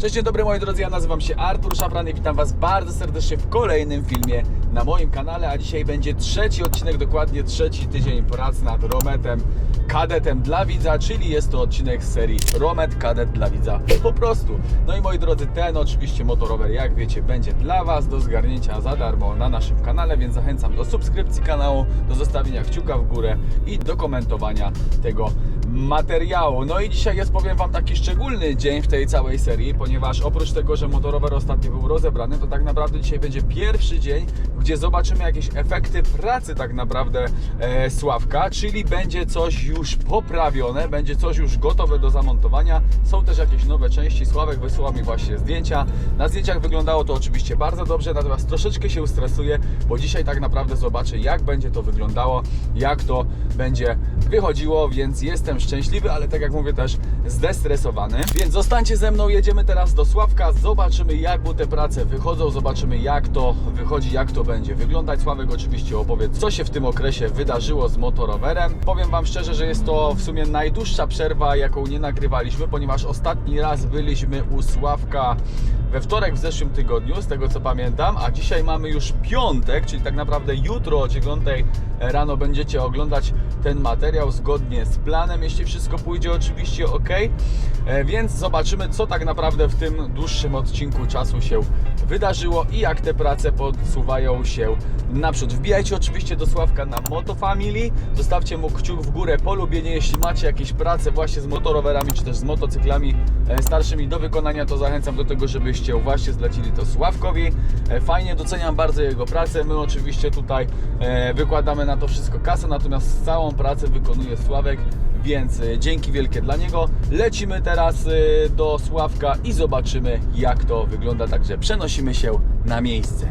Cześć, dzień dobry moi drodzy, ja nazywam się Artur Szafran i witam Was bardzo serdecznie w kolejnym filmie na moim kanale, a dzisiaj będzie trzeci odcinek, dokładnie trzeci tydzień prac nad Rometem kadetem dla widza, czyli jest to odcinek z serii Romet kadet dla widza po prostu. No i moi drodzy, ten oczywiście motorower, jak wiecie, będzie dla Was do zgarnięcia za darmo na naszym kanale, więc zachęcam do subskrypcji kanału, do zostawienia kciuka w górę i do komentowania tego materiału. No i dzisiaj jest, powiem Wam, taki szczególny dzień w tej całej serii, ponieważ oprócz tego, że motorower ostatnio był rozebrany, to tak naprawdę dzisiaj będzie pierwszy dzień, gdzie zobaczymy jakieś efekty pracy tak naprawdę e, Sławka, czyli będzie coś już poprawione, będzie coś już gotowe do zamontowania. Są też jakieś nowe części. Sławek wysyła mi właśnie zdjęcia. Na zdjęciach wyglądało to oczywiście bardzo dobrze, natomiast troszeczkę się stresuję, bo dzisiaj tak naprawdę zobaczę, jak będzie to wyglądało, jak to będzie wychodziło, więc jestem szczęśliwy, ale tak jak mówię też zdestresowany. Więc zostańcie ze mną, jedziemy teraz do Sławka, zobaczymy jak mu te prace wychodzą, zobaczymy jak to wychodzi, jak to będzie wyglądać. Sławek oczywiście opowie, co się w tym okresie wydarzyło z motorowerem. Powiem Wam szczerze, że jest to w sumie najdłuższa przerwa, jaką nie nagrywaliśmy, ponieważ ostatni raz byliśmy u Sławka we wtorek w zeszłym tygodniu, z tego co pamiętam, a dzisiaj mamy już piątek, czyli tak naprawdę jutro o 9 rano będziecie oglądać ten materiał zgodnie z planem, jeśli wszystko pójdzie oczywiście ok. E, Więc zobaczymy, co tak naprawdę w tym dłuższym odcinku czasu się wydarzyło i jak te prace podsuwają się naprzód. Wbijajcie oczywiście do Sławka na Moto Family, zostawcie mu kciuk w górę, polubienie, jeśli macie jakieś prace właśnie z motorowerami czy też z motocyklami e, starszymi do wykonania, to zachęcam do tego, żebyście właśnie zlecili to Sławkowi. E, Fajnie doceniam bardzo jego pracę. My oczywiście tutaj e, wykładamy na to wszystko kasę, natomiast całą pracę wykonuje Sławek, więc e, dzięki wielkie dla niego. Lecimy teraz e, do Sławka i zobaczymy jak to wygląda, także przenosimy się na miejsce.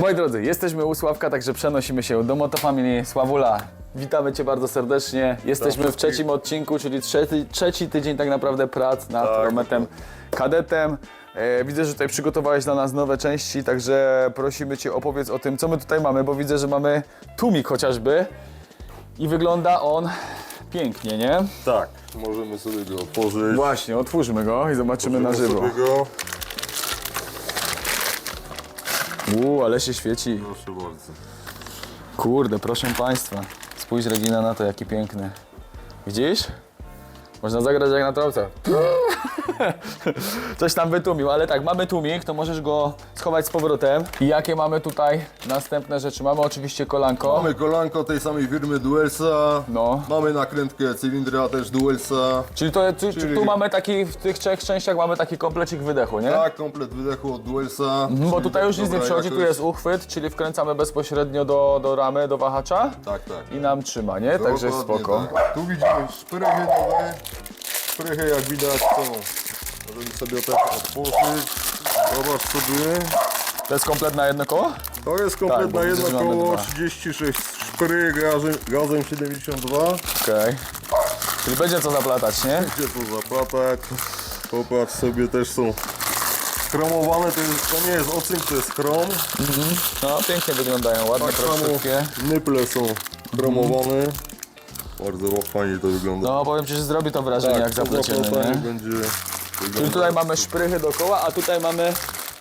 Moi drodzy, jesteśmy u Sławka, także przenosimy się do Motofamily Sławula. Witamy Cię bardzo serdecznie. Jesteśmy w trzecim odcinku, czyli trzeci, trzeci tydzień tak naprawdę prac nad Tak. Rometem Kadetem. E, widzę, że tutaj przygotowałeś dla nas nowe części, także prosimy Cię opowiedz o tym, co my tutaj mamy, bo widzę, że mamy tłumik chociażby i wygląda on pięknie, nie? Tak, możemy sobie go otworzyć. Właśnie, otwórzmy go i zobaczymy na żywo. sobie go. Uuu, ale się świeci. Proszę bardzo. Kurde, proszę Państwa. Spójrz Regina na to, jaki piękny. Widzisz? Można zagrać jak na trałce. Coś tam wytłumił, ale tak, mamy tłumik, to możesz go schować z powrotem. I jakie mamy tutaj następne rzeczy? Mamy oczywiście kolanko. Mamy kolanko tej samej firmy Duelsa. No. Mamy nakrętkę cylindra też Duelsa. Czyli, to, tu, Czyli- tu mamy taki, w tych trzech częściach mamy taki komplecik wydechu, nie? Tak, komplet wydechu od Duelsa. Mhm, Bo Czyli tutaj już nic nie dobra przychodzi, tu jakość. jest uchwyt, czyli wkręcamy bezpośrednio do, do ramy, do wahacza Tak, tak. i nam trzyma, nie? Także Dokładnie spoko. Tak. Tu widzimy szprychy nowe. Szprychy jak widać są. Możemy sobie też otworzyć. Zobacz sobie. To jest komplet na jedno koło? To jest Tak, bo kompletna widzę, mamy koło, dwa. 36 szprych gazem, gazem 72. Okej. Czyli będzie co zaplatać, nie? Gdzie to zaplatać? Popatrz sobie, też są chromowane, to, jest, to nie jest ocynk, to jest chrom. No, pięknie wyglądają, ładne, Tak samo prościutkie. nyple są chromowane. Bardzo fajnie to wygląda. No, powiem Ci, że zrobi to wrażenie jak to zapleciemy, nie? będzie Czyli tutaj mamy szprychy dookoła, a tutaj mamy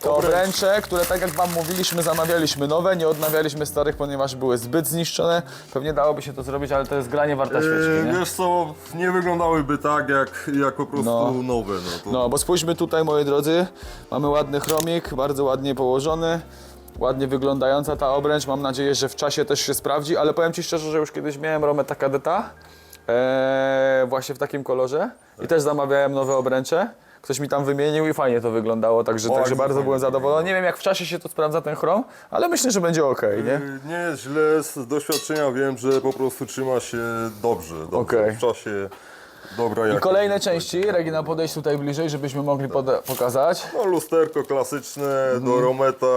to Obręcz. obręcze, które tak jak Wam mówiliśmy, zamawialiśmy nowe, nie odnawialiśmy starych, ponieważ były zbyt zniszczone. Pewnie dałoby się to zrobić, ale to jest granie warta Eee, świeczki, nie? Wiesz co, nie wyglądałyby tak jak, jak po prostu No. nowe. No, to, No, bo spójrzmy tutaj, moi drodzy, mamy ładny chromik, bardzo ładnie położony. Ładnie wyglądająca ta obręcz, mam nadzieję, że w czasie też się sprawdzi, ale powiem Ci szczerze, że już kiedyś miałem Rometa Kadeta, e, właśnie w takim kolorze i też zamawiałem nowe obręcze. Ktoś mi tam wymienił i fajnie to wyglądało, także, Bardzo także bardzo fajnie byłem zadowolony. Nie wiem jak w czasie się to sprawdza ten chrom, ale myślę, że będzie ok, nie? Eee, Nie źle, z doświadczenia wiem, że po prostu trzyma się dobrze. dobrze Okej. W czasie dobra I jakość. kolejne części, Regina podejdź tutaj bliżej, żebyśmy mogli pokazać. No lusterko klasyczne Mhm. do Rometa.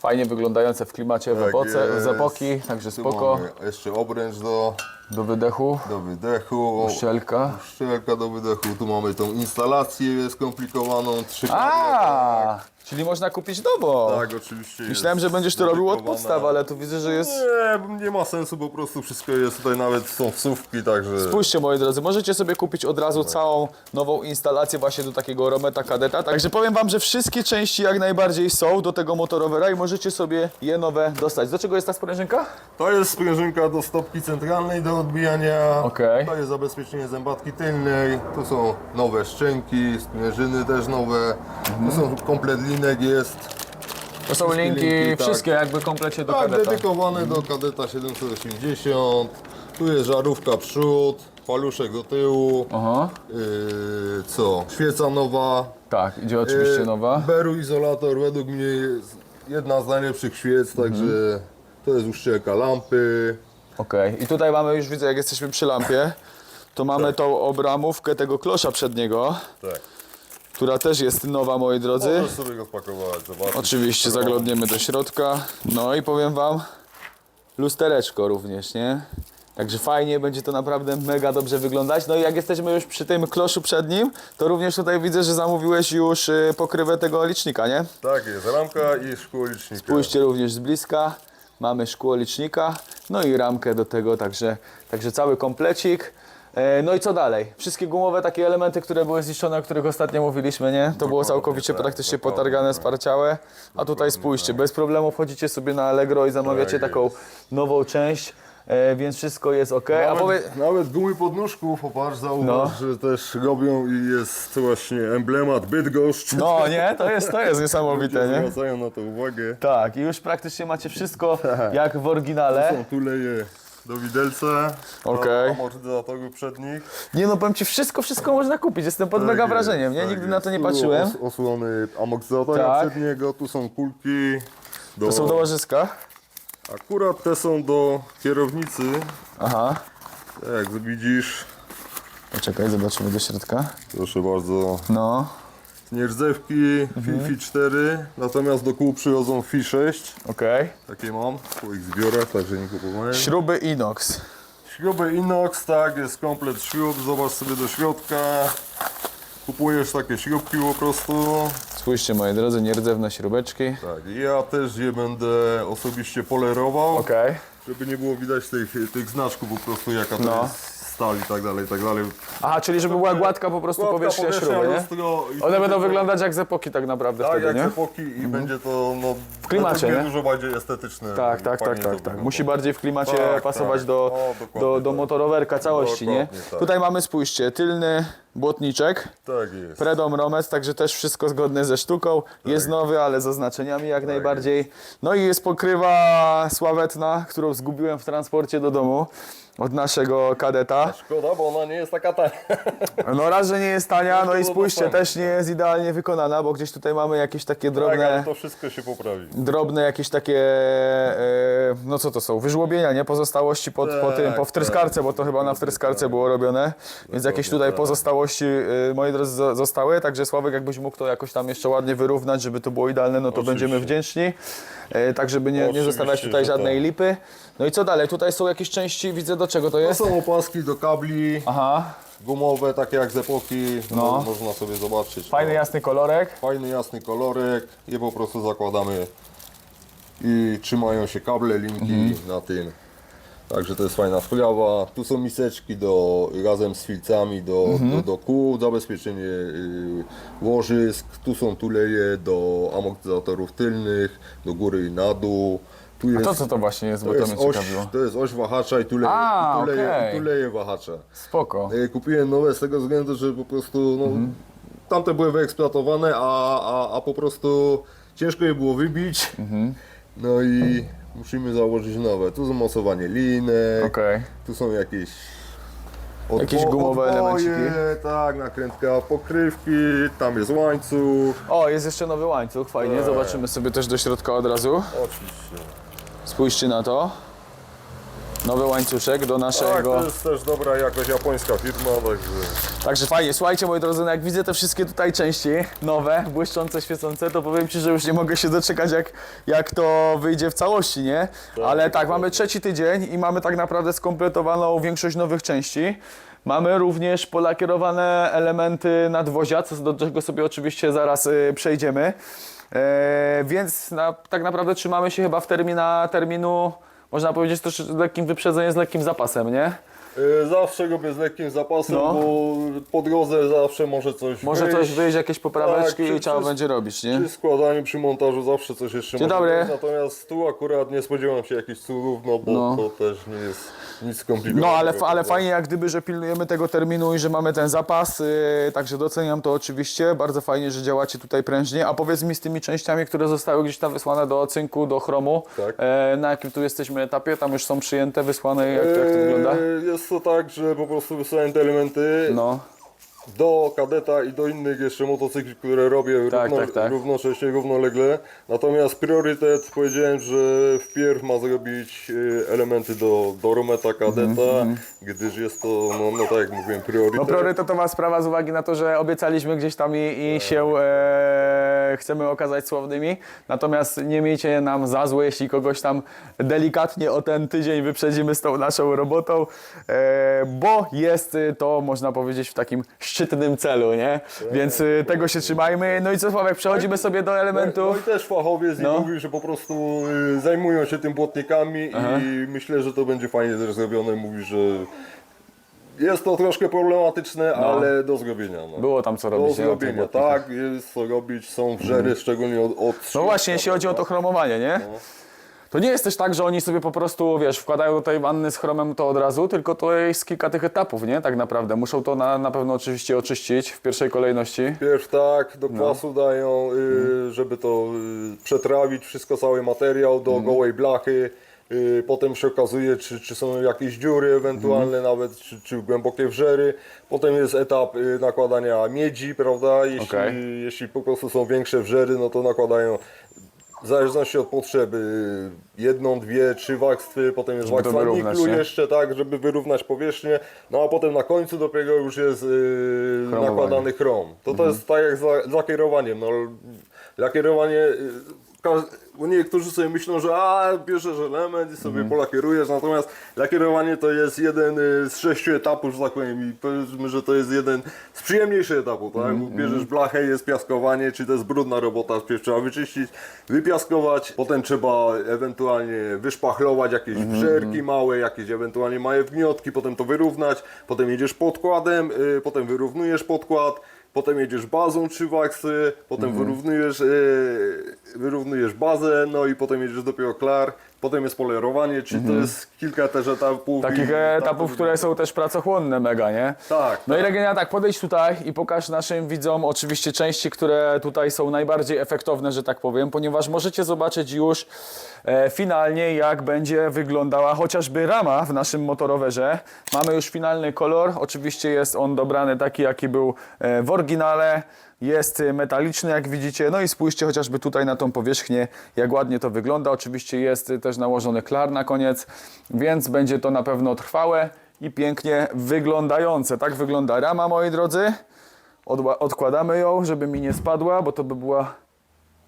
Fajnie wyglądające w klimacie w, Tak epoce, z jest. epoki, także Tu spoko. mamy jeszcze obręcz do, Do wydechu, do wydechu. uszczelka. Szczelka do wydechu. Tu mamy tą instalację skomplikowaną. Trzy A, Czyli można kupić nowo. Tak, oczywiście. Myślałem, że będziesz to robił od podstaw, ale tu widzę, że jest... Nie, nie ma sensu, po prostu wszystko jest tutaj, nawet są wsówki, także... Spójrzcie moi drodzy, możecie sobie kupić od razu całą nową instalację właśnie do takiego Rometa Kadeta. Także powiem wam, że wszystkie części jak najbardziej są do tego motorowera i możecie sobie je nowe dostać. Do czego jest ta sprężynka? To jest sprężynka do stopki centralnej do odbijania. Okej. To jest zabezpieczenie zębatki tylnej. Tu są nowe szczęki, sprężyny też nowe. Tu są komplet linek jest. To są linki, linki, tak. wszystkie jakby komplecie do Tak, Kadeta. dedykowane do kadeta 780. Tu jest żarówka przód, paluszek do tyłu. Aha, Yy, co? Świeca nowa. tak, idzie oczywiście Yy, nowa. Beru izolator według mnie jest jedna z najlepszych świec, także to jest uszczelka lampy. Okej, i tutaj mamy już widzę jak jesteśmy przy lampie, to mamy tą obramówkę tego klosza przedniego, Tak. która też jest nowa moi drodzy. Możesz sobie go spakować, zobaczyć. Oczywiście zaglądniemy do środka. No i powiem wam, lustereczko również, nie? Także fajnie, będzie to naprawdę mega dobrze wyglądać. No i jak jesteśmy już przy tym kloszu przed nim, to również tutaj widzę, że zamówiłeś już y, pokrywę tego licznika, nie? Tak jest, ramka i szkło licznika. Spójrzcie również z bliska. Mamy szkło licznika, no i ramkę do tego, także, także cały komplecik. E, No i co dalej? Wszystkie gumowe takie elementy, które były zniszczone, o których ostatnio mówiliśmy, nie? To było całkowicie tak, praktycznie potargane, tak. sparciałe. A tutaj spójrzcie, bez problemu wchodzicie sobie na Allegro i zamawiacie Tak taką nową część, e, więc wszystko jest ok. A Nawet, powie... nawet gumy podnóżków, popatrz, zauważ, No. że też robią i jest właśnie emblemat Bydgoszcz. No nie, to jest, to jest niesamowite, nie? zwracają na to uwagę. Tak, i już praktycznie macie wszystko jak w oryginale. Są tuleje do widelca, Okej. do amortyzatorów przednich. Nie no, powiem Ci, wszystko, wszystko można kupić. Jestem pod mega Tak jest, wrażeniem, nie? tak Nigdy na to nie Tu patrzyłem. Os, osłony amortyzatora Tak. przedniego, tu są kulki. Do, To są do łożyska. Akurat te są do kierownicy, Aha. jak widzisz. Poczekaj, zobaczymy do środka. Proszę bardzo, No, nierdzewki Mhm. FI 4, natomiast do kół przychodzą FI 6. okej. Takie mam w swoich zbiorach, także nie kupowałem. Śruby inox. Śruby inox, tak, jest komplet śrub, zobacz sobie do środka. Kupujesz takie śrubki po prostu. Spójrzcie, moi drodzy, nierdzewne śrubeczki. Tak, ja też je będę osobiście polerował, Okej. żeby nie było widać tych, tych znaczków po prostu, jaka to No. jest stal i tak dalej, i tak dalej. Aha, czyli żeby była gładka po prostu Gładka powierzchnia śruby, nie? lustro i One będą wyglądać jak z epoki tak naprawdę tak, wtedy, jak nie? epoki i będzie to no, w klimacie, nie? dużo bardziej estetyczne. Tak, tak, tak, Fajnie to tak, tak. wygląda. Musi bardziej w klimacie Tak, pasować tak. do, O, dokładnie do, do tak. motorowerka całości, nie? Dokładnie tak. Tutaj mamy, spójrzcie, tylny błotniczek. Tak jest. Predom Romet, także też wszystko zgodne ze sztuką. Jest nowy, ale z oznaczeniami jak najbardziej. No i jest pokrywa sławetna, którą zgubiłem w transporcie do domu od naszego kadeta. Szkoda, bo ona nie jest taka tania. No raz, że nie jest tania, no i było spójrzcie, też nie jest idealnie wykonana, bo gdzieś tutaj mamy jakieś takie Tak, ale drobne, to wszystko się poprawi. drobne jakieś takie, e, no co to są, wyżłobienia, nie? Pozostałości po, po tym, po Tak, wtryskarce, bo to chyba na wtryskarce było robione, więc jakieś tutaj tak. pozostałości, e, moi drodzy, zo- zostały, także Sławek, jakbyś mógł to jakoś tam jeszcze ładnie wyrównać, żeby to było idealne, no to Oczywiście. będziemy wdzięczni, e, tak żeby nie, nie zostawiać tutaj że żadnej tak. lipy. No i co dalej? Tutaj są jakieś części, widzę do czego to To jest? są opaski do kabli, Aha, gumowe, takie jak z epoki, No. no. można sobie zobaczyć. fajny, O, jasny kolorek. Fajny, jasny kolorek, je po prostu zakładamy i trzymają się kable, linki Mhm. na tym. Także to jest fajna sprawa. Tu są miseczki do, razem z filcami do, Mhm. do, do kół, zabezpieczenie y, łożysk. Tu są tuleje do amortyzatorów tylnych, do góry i na dół. Tu jest, To co to właśnie jest, bo to to, jest mnie oś, ciekawiło. to jest oś wahacza i tuleje, A, i tuleje, okej. i tuleje wahacza. Spoko. E, Kupiłem nowe z tego względu, że po prostu no, Mhm. tamte były wyeksploatowane, a, a, a po prostu ciężko je było wybić. Mhm. No i musimy założyć nowe. Tu zamocowanie linek, Okej. tu są jakieś Jakieś gumowe odboje, elemenciki. Tak, nakrętka pokrywki, tam jest łańcuch. O, jest jeszcze nowy łańcuch, fajnie. Tak. Zobaczymy sobie też do środka od razu. Oczywiście. Spójrzcie na to. Nowy łańcuszek do Tak, naszego. to jest też dobra jakoś japońska firma, także Także fajnie. Słuchajcie, moi drodzy, no jak widzę te wszystkie tutaj części nowe, błyszczące, świecące, to powiem Ci, że już nie mogę się doczekać, jak, jak to wyjdzie w całości, nie? Ale tak, mamy trzeci tydzień i mamy tak naprawdę skompletowaną większość nowych części. Mamy również polakierowane elementy nadwozia, co do czego sobie oczywiście zaraz y, przejdziemy. E, więc na, tak naprawdę trzymamy się chyba w termina, terminu, można powiedzieć też z lekkim wyprzedzeniem, z lekkim zapasem, nie? E, Zawsze go bez lekkim zapasem, No. bo po drodze zawsze może coś Może wyjść. coś wyjść, jakieś popraweczki Tak, i przy- trzeba przy- będzie robić, nie? Przy składaniu, przy montażu zawsze coś jeszcze Dzień może dobry. być, Natomiast tu akurat nie spodziewam się jakichś cudów, no bo No. to też nie jest nic skomplikowanego. No ale, fa- ale fajnie jak gdyby, że pilnujemy tego terminu i że mamy ten zapas, yy, także doceniam to oczywiście, bardzo fajnie, że działacie tutaj prężnie, a powiedz mi z tymi częściami, które zostały gdzieś tam wysłane do cynku, do chromu, Tak. e, na jakim tu jesteśmy etapie, tam już są przyjęte, wysłane, jak, to- jak to wygląda? Eee, Jest to tak, że po prostu wysłałem te elementy No, do kadeta i do innych jeszcze motocykli, które robię Tak, równo, tak, tak. równocześnie, równolegle. Natomiast priorytet powiedziałem, że wpierw ma zrobić e, elementy do, do Rometa kadeta, gdyż jest to, no, no tak jak mówiłem, priorytet. Mhm, no priorytetowa sprawa z uwagi na to, że obiecaliśmy gdzieś tam i, i się e, chcemy okazać słownymi, natomiast nie miejcie nam za złe, jeśli kogoś tam delikatnie o ten tydzień wyprzedzimy z tą naszą robotą, e, bo jest to, można powiedzieć, w takim szczytnym celu, nie? Więc y, tego się trzymajmy. No i co Sławek, przechodzimy sobie do No, no elementów. i też fachowiec No. mówił, że po prostu y, zajmują się tym błotnikami i myślę, że to będzie fajnie też zrobione. Mówi, że jest to troszkę problematyczne, ale do zrobienia. No. Było tam co Do robić, nie? O tych zrobienia, błotnikach. tak, jest co robić, są wrzery, szczególnie od, od No właśnie, jeśli chodzi o to chromowanie, nie? To nie jest też tak, że oni sobie po prostu, wiesz, wkładają do tej wanny z chromem to od razu, tylko to jest kilka tych etapów, nie? Tak naprawdę. Muszą to na, na pewno oczywiście oczyścić w pierwszej kolejności. Pierw tak, No. do kwasu dają, y, żeby to y, przetrawić, wszystko, cały materiał do Mhm. gołej blachy. Y, potem się okazuje, czy, czy są jakieś dziury ewentualne, Mhm. nawet czy, czy głębokie wrzery. Potem jest etap y, nakładania miedzi, prawda? Jeśli, Okej. jeśli po prostu są większe wrzery, no to nakładają w zależności od potrzeby jedną, dwie, trzy warstwy, potem jest Żeby to warstwa wyrównać, niklu nie? jeszcze, tak, żeby wyrównać powierzchnię, no a potem na końcu dopiero już jest Chromowanie. nakładany chrom. To Mhm. to jest tak jak z lakierowaniem, no lakierowanie, każ- bo niektórzy sobie myślą, że a, bierzesz element i sobie Mhm. polakierujesz, natomiast lakierowanie to jest jeden yy, z sześciu etapów, że tak powiem, i powiedzmy, że to jest jeden z przyjemniejszych etapów, tak, Mhm, bierzesz blachę, jest piaskowanie, czy to jest brudna robota, wpierw trzeba wyczyścić, wypiaskować, potem trzeba ewentualnie wyszpachlować jakieś Mhm, wrzerki małe, jakieś ewentualnie małe wgniotki, potem to wyrównać, potem jedziesz podkładem, y, potem wyrównujesz podkład, potem jedziesz bazą trzy waksy, potem Mhm. wyrównujesz, y, wyrównujesz bazę, no i potem jedziesz dopiero klar, potem jest polerowanie, czyli to jest kilka też etapów. Mhm. Takich i etapów, które są też pracochłonne mega, nie? Tak, No i tak. Regenia, tak, podejdź tutaj i pokaż naszym widzom oczywiście części, które tutaj są najbardziej efektowne, że tak powiem, ponieważ możecie zobaczyć już e, finalnie, jak będzie wyglądała chociażby rama w naszym motorowerze. Mamy już finalny kolor, oczywiście jest on dobrany taki, jaki był e, w oryginale. Jest metaliczny, jak widzicie. No i spójrzcie chociażby tutaj na tą powierzchnię, jak ładnie to wygląda. Oczywiście jest też nałożony klar na koniec, więc będzie to na pewno trwałe i pięknie wyglądające. Tak wygląda rama, moi drodzy. Odkładamy ją, żeby mi nie spadła, bo to by była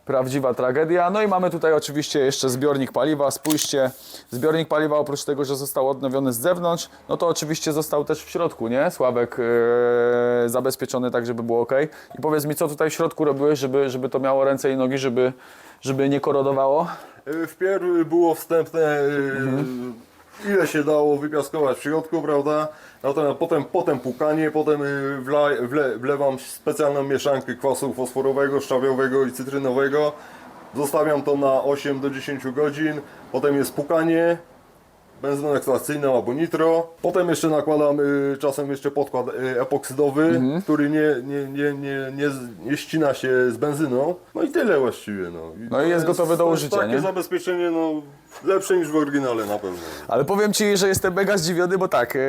prawdziwa tragedia. No i mamy tutaj oczywiście jeszcze zbiornik paliwa. Spójrzcie, zbiornik paliwa oprócz tego, że został odnowiony z zewnątrz, no to oczywiście został też w środku, nie? Sławek yy, zabezpieczony tak, żeby było ok. I powiedz mi, co tutaj w środku robiłeś, żeby, żeby to miało ręce i nogi, żeby, żeby nie korodowało? Y, Wpierw było wstępne, y, ile się dało wypiaskować w środku, prawda? Natomiast potem, potem pukanie, potem y, wle, wlewam specjalną mieszankę kwasu fosforowego, szczawiowego i cytrynowego. Zostawiam to na 8 do 10 godzin. Potem jest pukanie, benzyną ekstrakcyjną albo nitro. Potem jeszcze nakładam y, czasem jeszcze podkład y, epoksydowy, Mhm. który nie, nie, nie, nie, nie, z- nie ścina się z benzyną. No i tyle właściwie. No, I No i to jest gotowy do to jest użycia, Takie nie? zabezpieczenie no, lepsze niż w oryginale na pewno. Ale powiem Ci, że jestem mega zdziwiony, bo tak, e,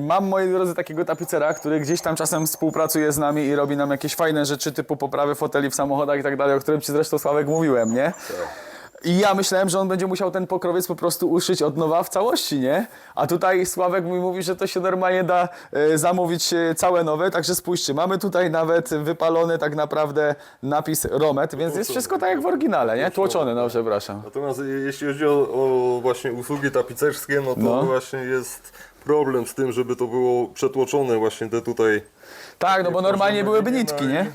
mam moi drodzy takiego tapicera, który gdzieś tam czasem współpracuje z nami i robi nam jakieś fajne rzeczy typu poprawy foteli w samochodach i tak dalej, o którym Ci zresztą Sławek mówiłem, nie? I ja myślałem, że on będzie musiał ten pokrowiec po prostu uszyć od nowa w całości, nie? A tutaj Sławek mi mówi, że to się normalnie da e, zamówić e, całe nowe, także spójrzcie, mamy tutaj nawet wypalony tak naprawdę napis Romet, więc jest wszystko tak jak w oryginale, nie? Tłoczony, no przepraszam. Natomiast je- jeśli chodzi o, o właśnie usługi tapicerskie, no to No. właśnie jest problem z tym, żeby to było przetłoczone właśnie te tutaj. Tak, no bo normalnie byłyby nitki, nie?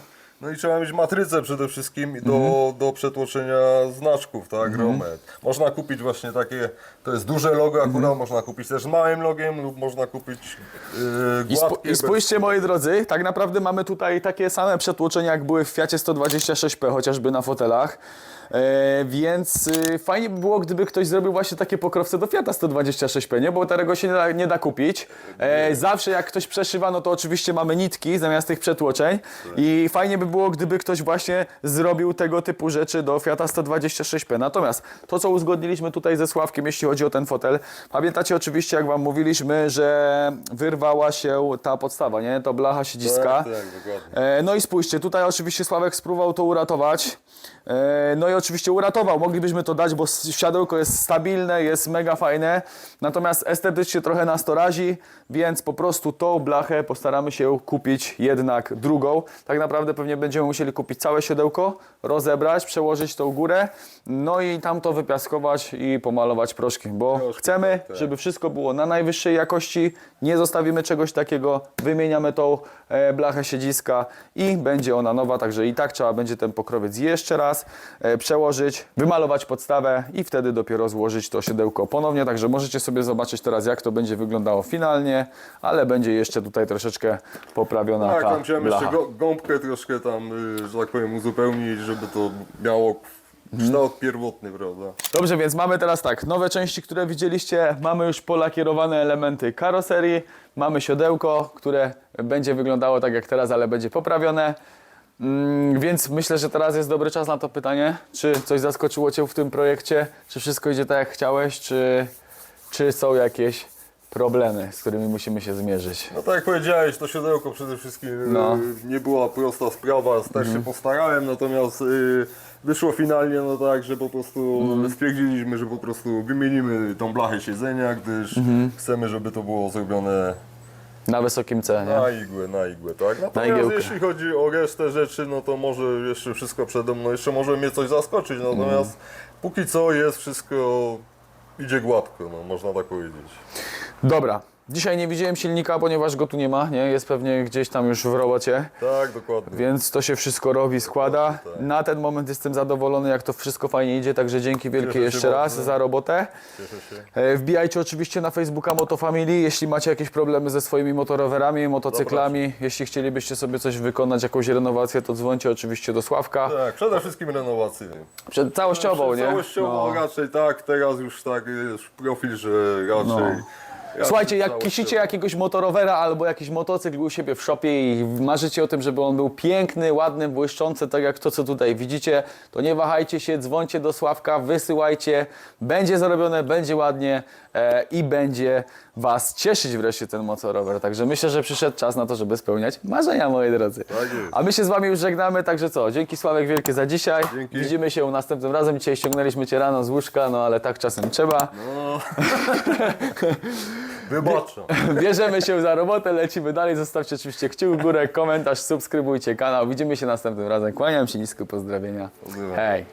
No i trzeba mieć matrycę przede wszystkim do, Mhm. do przetłoczenia znaczków, tak, Romet. Można kupić właśnie takie, to jest duże logo akurat, Mhm. można kupić też małym logiem lub można kupić yy, I, spo. I spójrzcie moi drodzy, tak naprawdę mamy tutaj takie same przetłoczenia jak były w Fiacie 126P, chociażby na fotelach. E, więc y, fajnie by było, gdyby ktoś zrobił właśnie takie pokrowce do Fiata 126P, nie? bo tego się nie da, nie da kupić. E, zawsze jak ktoś przeszywa, no to oczywiście mamy nitki zamiast tych przetłoczeń i fajnie by było, gdyby ktoś właśnie zrobił tego typu rzeczy do Fiata 126P. Natomiast to, co uzgodniliśmy tutaj ze Sławkiem, jeśli chodzi o ten fotel, pamiętacie oczywiście, jak Wam mówiliśmy, że wyrwała się ta podstawa, nie? To blacha siedziska. Tak, tak, dokładnie. E, No i spójrzcie, tutaj oczywiście Sławek spróbował to uratować. E, No i oczywiście uratował, moglibyśmy to dać, bo siadełko jest stabilne, jest mega fajne. Natomiast estetycznie trochę nas to razi, więc po prostu tą blachę postaramy się kupić jednak drugą. Tak naprawdę pewnie będziemy musieli kupić całe siodełko, rozebrać, przełożyć tą górę, no i tam to wypiaskować i pomalować proszkiem, bo Proszkiem, chcemy, tak, tak. żeby wszystko było na najwyższej jakości, nie zostawimy czegoś takiego, wymieniamy tą e, blachę siedziska i będzie ona nowa, także i tak trzeba będzie ten pokrowiec jeszcze raz e, przełożyć, wymalować podstawę i wtedy dopiero złożyć to siodełko ponownie, także możecie sobie zobaczyć teraz jak to będzie wyglądało finalnie, ale będzie jeszcze tutaj troszeczkę poprawiona Tak, ta tam chciałem blacha. jeszcze gąbkę troszkę tam, y, że tak powiem, uzupełnić, żeby to miało kształt pierwotny, prawda? Dobrze, więc mamy teraz tak, nowe części, które widzieliście, mamy już polakierowane elementy karoserii, mamy siodełko, które będzie wyglądało tak jak teraz, ale będzie poprawione. Mm, więc myślę, że teraz jest dobry czas na to pytanie, czy coś zaskoczyło Cię w tym projekcie, czy wszystko idzie tak jak chciałeś, czy, czy są jakieś problemy, z którymi musimy się zmierzyć. No tak jak powiedziałeś, to siodełko przede wszystkim No. y, nie była prosta sprawa, też się postarałem, natomiast y, wyszło finalnie no tak, że po prostu stwierdziliśmy, że po prostu wymienimy tą blachę siedzenia, gdyż chcemy, żeby to było zrobione Na wysokim C, nie? na igłę, na igłę, tak? Natomiast igiełkę. jeśli chodzi o resztę rzeczy, no to może jeszcze wszystko przede mną, jeszcze może mnie coś zaskoczyć, natomiast póki co jest wszystko, idzie gładko, no można tak powiedzieć. Dobra, dzisiaj nie widziałem silnika, ponieważ go tu nie ma, nie? Jest pewnie gdzieś tam już w robocie. Tak, dokładnie. Więc to się wszystko robi, składa. tak. Na ten moment jestem zadowolony, jak to wszystko fajnie idzie, także dzięki wielkie Cieszę się jeszcze raz bardzo. za robotę. Cieszę się. E, Wbijajcie oczywiście na Facebooka Motofamily, jeśli macie jakieś problemy ze swoimi motorowerami, motocyklami, jeśli chcielibyście sobie coś wykonać, jakąś renowację, to dzwońcie oczywiście do Sławka. Tak, przede wszystkim renowację. Przed całościową, nie? Całościowo No. raczej tak, teraz już tak jest profil, że raczej... Słuchajcie, jak kisicie jakiegoś motorowera albo jakiś motocykl u siebie w shopie i marzycie o tym, żeby on był piękny, ładny, błyszczący, tak jak to, co tutaj widzicie, to nie wahajcie się, dzwońcie do Sławka, wysyłajcie, będzie zarobione, będzie ładnie e, i będzie Was cieszyć wreszcie ten motorower. Także myślę, że przyszedł czas na to, żeby spełniać marzenia, moi drodzy. Tak. A my się z Wami już żegnamy, także co, dzięki Sławek wielkie za dzisiaj. Dzięki. Widzimy się następnym razem. Dzisiaj ściągnęliśmy Cię rano z łóżka, no ale tak czasem trzeba. No. Wybaczam. Bierzemy się za robotę, lecimy dalej. Zostawcie oczywiście kciuk w górę, komentarz, subskrybujcie kanał. Widzimy się następnym razem. Kłaniam się nisko, pozdrowienia. Hej!